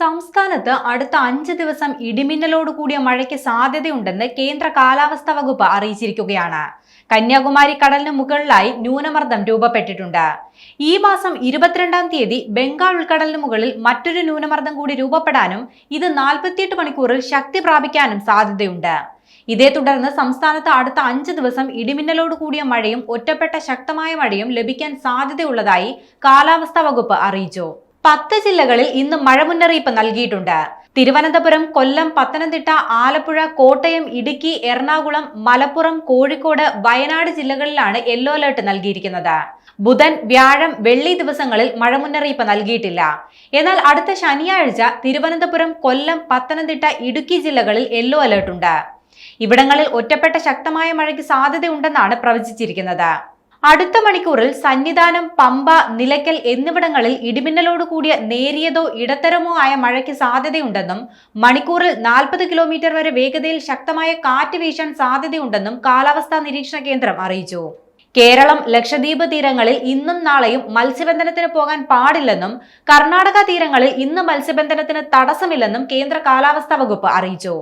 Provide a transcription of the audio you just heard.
സംസ്ഥാനത്ത് അടുത്ത അഞ്ച് ദിവസം ഇടിമിന്നലോട് കൂടിയ മഴയ്ക്ക് സാധ്യതയുണ്ടെന്ന് കേന്ദ്ര കാലാവസ്ഥാ വകുപ്പ് അറിയിച്ചിരിക്കുകയാണ്. കന്യാകുമാരി കടലിന് മുകളിലായി ന്യൂനമർദ്ദം രൂപപ്പെട്ടിട്ടുണ്ട്. ഈ മാസം ഇരുപത്തിരണ്ടാം തീയതി ബംഗാൾ ഉൾക്കടലിന് മുകളിൽ മറ്റൊരു ന്യൂനമർദ്ദം കൂടി രൂപപ്പെടാനും ഇത് നാൽപ്പത്തിയെട്ട് മണിക്കൂറിൽ ശക്തി പ്രാപിക്കാനും സാധ്യതയുണ്ട്. ഇതേ തുടർന്ന് സംസ്ഥാനത്ത് അടുത്ത അഞ്ച് ദിവസം ഇടിമിന്നലോട് കൂടിയ മഴയും ഒറ്റപ്പെട്ട ശക്തമായ മഴയും ലഭിക്കാൻ സാധ്യതയുള്ളതായി കാലാവസ്ഥാ വകുപ്പ് അറിയിച്ചു. പത്ത് ജില്ലകളിൽ ഇന്ന് മഴ മുന്നറിയിപ്പ് നൽകിയിട്ടുണ്ട്. തിരുവനന്തപുരം കൊല്ലം പത്തനംതിട്ട ആലപ്പുഴ കോട്ടയം ഇടുക്കി എറണാകുളം മലപ്പുറം കോഴിക്കോട് വയനാട് ജില്ലകളിലാണ് യെല്ലോ അലേർട്ട് നൽകിയിരിക്കുന്നത്. ബുധൻ വ്യാഴം വെള്ളി ദിവസങ്ങളിൽ മഴ മുന്നറിയിപ്പ് നൽകിയിട്ടില്ല. എന്നാൽ അടുത്ത ശനിയാഴ്ച തിരുവനന്തപുരം കൊല്ലം പത്തനംതിട്ട ഇടുക്കി ജില്ലകളിൽ യെല്ലോ അലേർട്ട് ഉണ്ട് ഇവിടങ്ങളിൽ ഒറ്റപ്പെട്ട ശക്തമായ മഴയ്ക്ക് സാധ്യതയുണ്ടെന്നാണ് പ്രവചിച്ചിരിക്കുന്നത്. അടുത്ത മണിക്കൂറിൽ സന്നിധാനം പമ്പ നിലയ്ക്കൽ എന്നിവിടങ്ങളിൽ ഇടിമിന്നലോട് കൂടിയ നേരിയതോ ഇടത്തരമോ ആയ മഴയ്ക്ക് സാധ്യതയുണ്ടെന്നും മണിക്കൂറിൽ നാൽപ്പത് കിലോമീറ്റർ വരെ വേഗതയിൽ ശക്തമായ കാറ്റ് വീശാൻ സാധ്യതയുണ്ടെന്നും കാലാവസ്ഥാ നിരീക്ഷണ കേന്ദ്രം അറിയിച്ചു. കേരളം ലക്ഷദ്വീപ് തീരങ്ങളിൽ ഇന്നും നാളെയും മത്സ്യബന്ധനത്തിന് പോകാൻ പാടില്ലെന്നും കർണാടക തീരങ്ങളിൽ ഇന്ന് മത്സ്യബന്ധനത്തിന് തടസ്സമില്ലെന്നും കേന്ദ്ര കാലാവസ്ഥാ വകുപ്പ് അറിയിച്ചു.